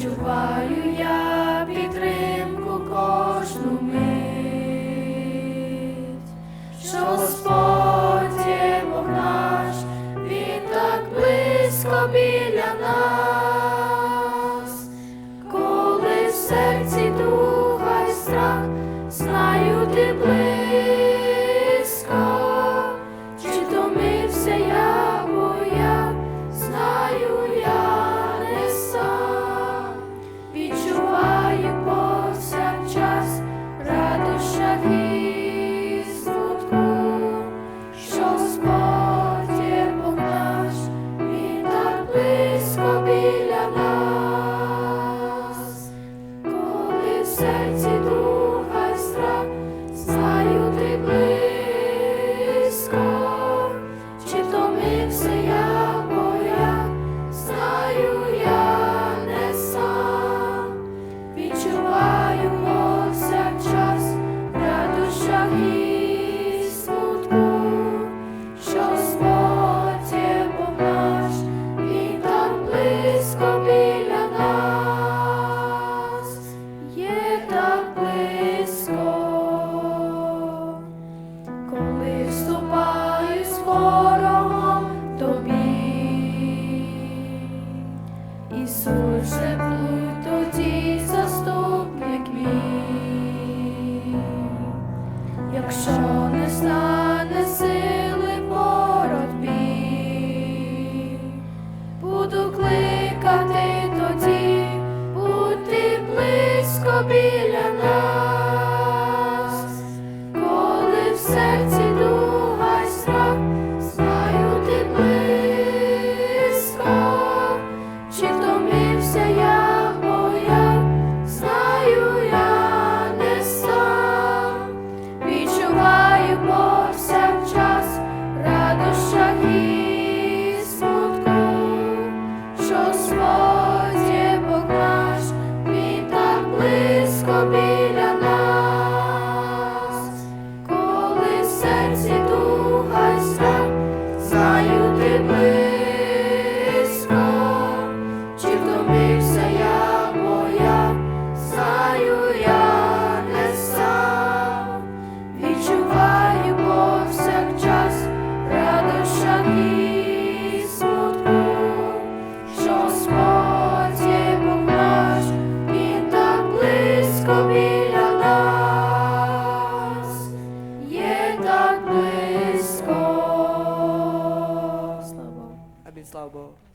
відчуваю я підтримку кожну. серці дух. Боже, будь заступник мій, якщо не знаю. слава Богу.